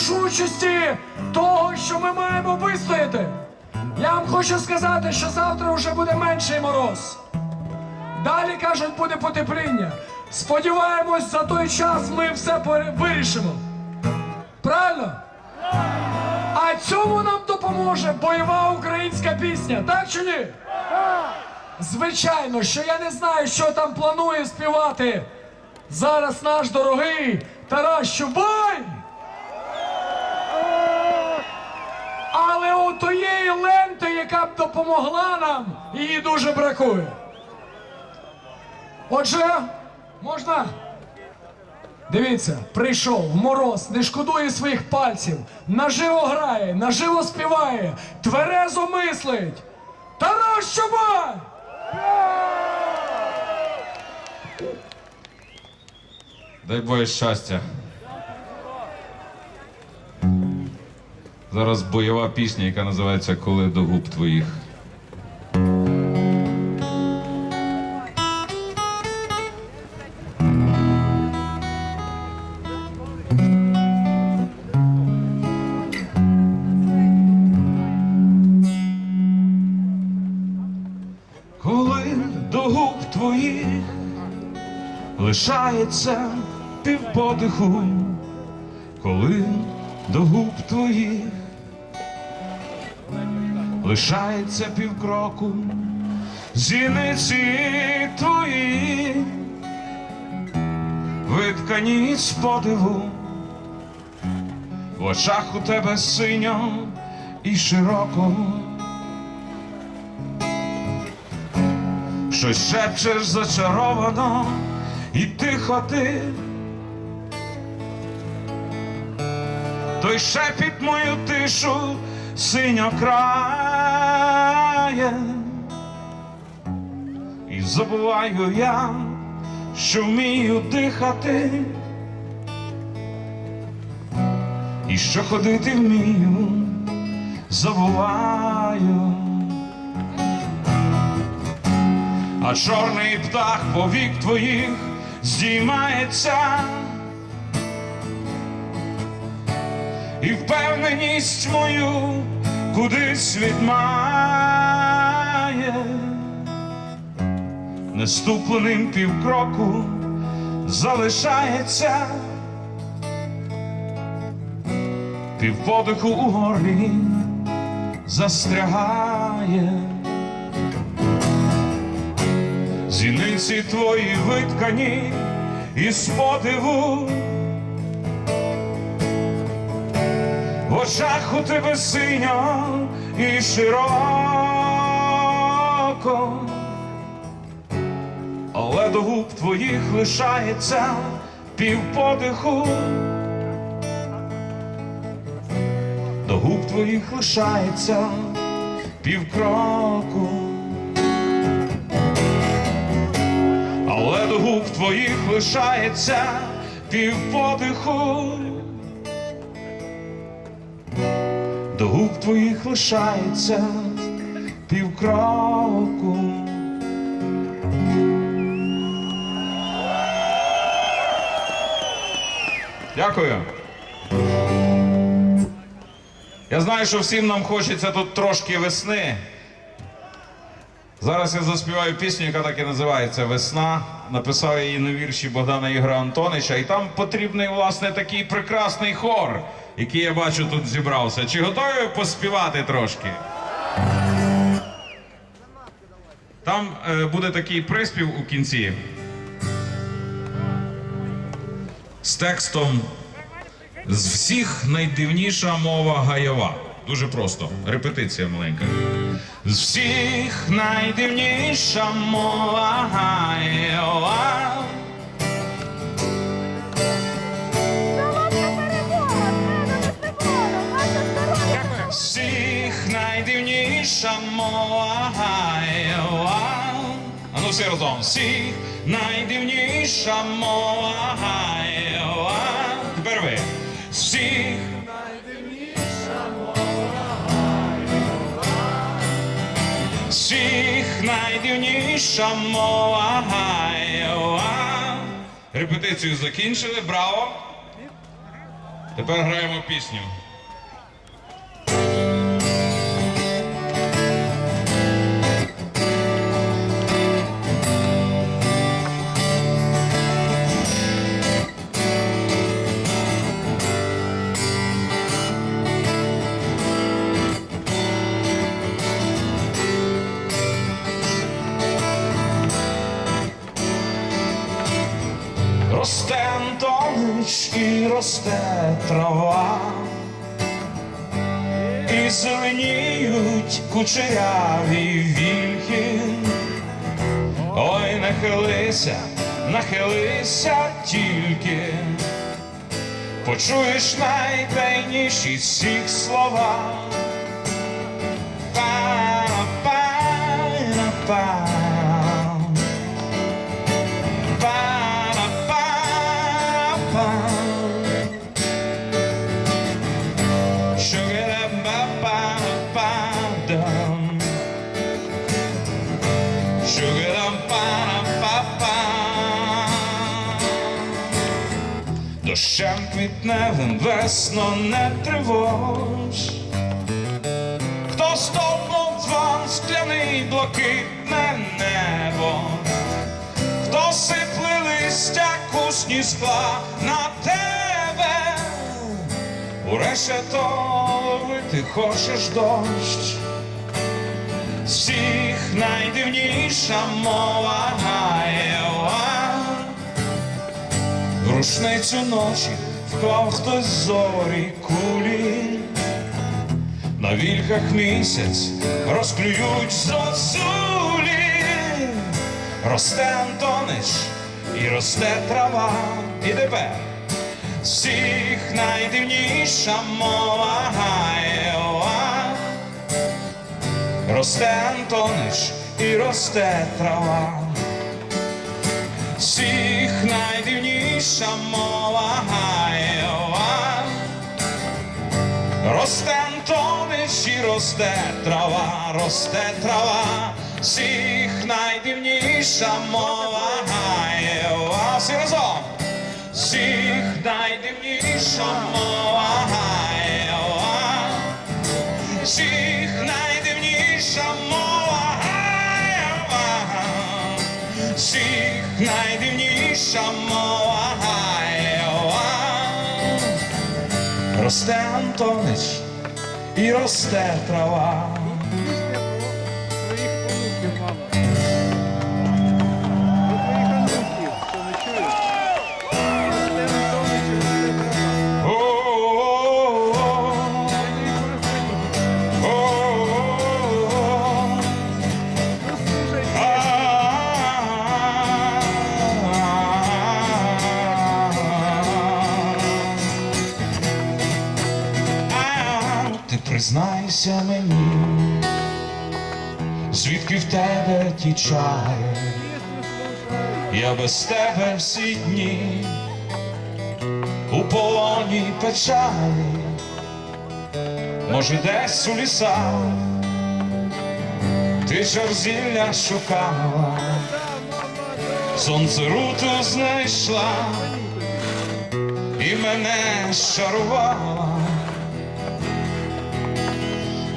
рішучості того, що ми маємо вистояти. Я вам хочу сказати, що завтра вже буде менший мороз. Далі кажуть, буде потепління. Сподіваємось, за той час ми все вирішимо. Правильно? А цьому нам допоможе бойова українська пісня, так чи ні? Звичайно, що я не знаю, що там планує співати зараз наш дорогий Тарас Чубай. Але у тієї ленти, яка б допомогла нам, її дуже бракує. Отже, можна? Дивіться, прийшов мороз, не шкодує своїх пальців, наживо грає, наживо співає, тверезо мислить. Тарас Чубай! Дай Боже щастя. Зараз бойова пісня, яка називається Коли до губ твоїх. Коли до губ твоїх лишається півподиху, коли до губ твоїх лишається півкроку, зіниці твої, виткані з подиву, в очах у тебе синьо і широко. Щось шепчеш зачаровано і тихо ти. Той шепіт мою тишу синьо крає. І забуваю я, що вмію дихати. І що ходити вмію, забуваю. а чорний птах повік твоїх здіймається, і впевненість мою кудись відмає, неступленим півкроку залишається, півподиху угорі застрягає. Зіниці твої виткані із подиву, в очах у тебе синьо і широко, але до губ твоїх лишається півподиху, до губ твоїх лишається півкроку. але до губ твоїх лишається півподиху. До губ твоїх лишається півкроку. Дякую. Я знаю, що всім нам хочеться тут трошки весни. Зараз я заспіваю пісню, яка так і називається Весна. Написав її на вірші Богдана Ігора Антонича. І там потрібний, власне, такий прекрасний хор, який я бачу тут зібрався. Чи готові поспівати трошки? Там е, буде такий приспів у кінці. З текстом з всіх найдивніша мова гайова. Дуже просто. Репетиція маленька. З всіх найдивніша мова гайова. Найдивніша. А ну всі разом. З всіх найдивніша мова гайова. Тепер ви. Всіх всіх найдивніша мова гайова. Репетицію закінчили, браво. Тепер граємо пісню. Росте трава, і зеленіють кучеряві вільхи. Ой, нахилися, нахилися тільки, почуєш найтайніші всіх слова. Дощем квітневим весно не тривож. Хто стовпнув звон скляний блакитне небо, хто сипле листя кусні скла на тебе, у решето ловити хочеш дощ. Всіх найдивніша мова гаєва, в рушницю ночі вклав хтось зорі кулі. На вільхах місяць розклюють зозулі, росте Антонич і росте трава, і тепер всіх найдивніша мова гаєва. Росте Антонич і росте трава, всіх найдивніша мова гаєва. Росте Антонич і росте трава, росте трава, всіх найдивніша мова гаєва. Всі разом! Всіх найдивніша мова гаєва. Всіх найдивніша мова Всіх найдивніша мова. Росте Антонич і росте трава. Признайся мені, звідки в тебе ті чари, я без тебе всі дні у полоні печалі, може, десь у лісах ти жарзілля шукала, сонце руту знайшла і мене шарувала.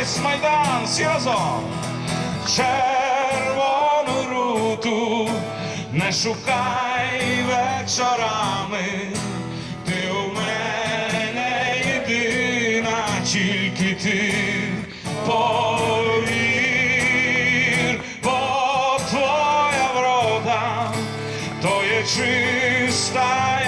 весь майдан всі разом червону руту не шукай вечорами, ти у мене єдина, тільки ти. Повір, бо твоя врода, то є чистая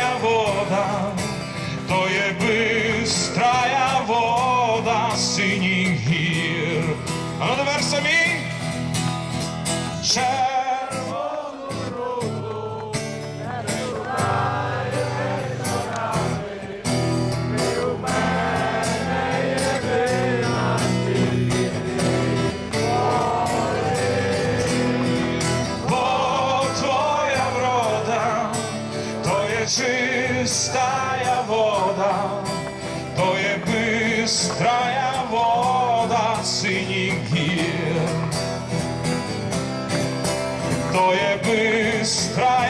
бистрая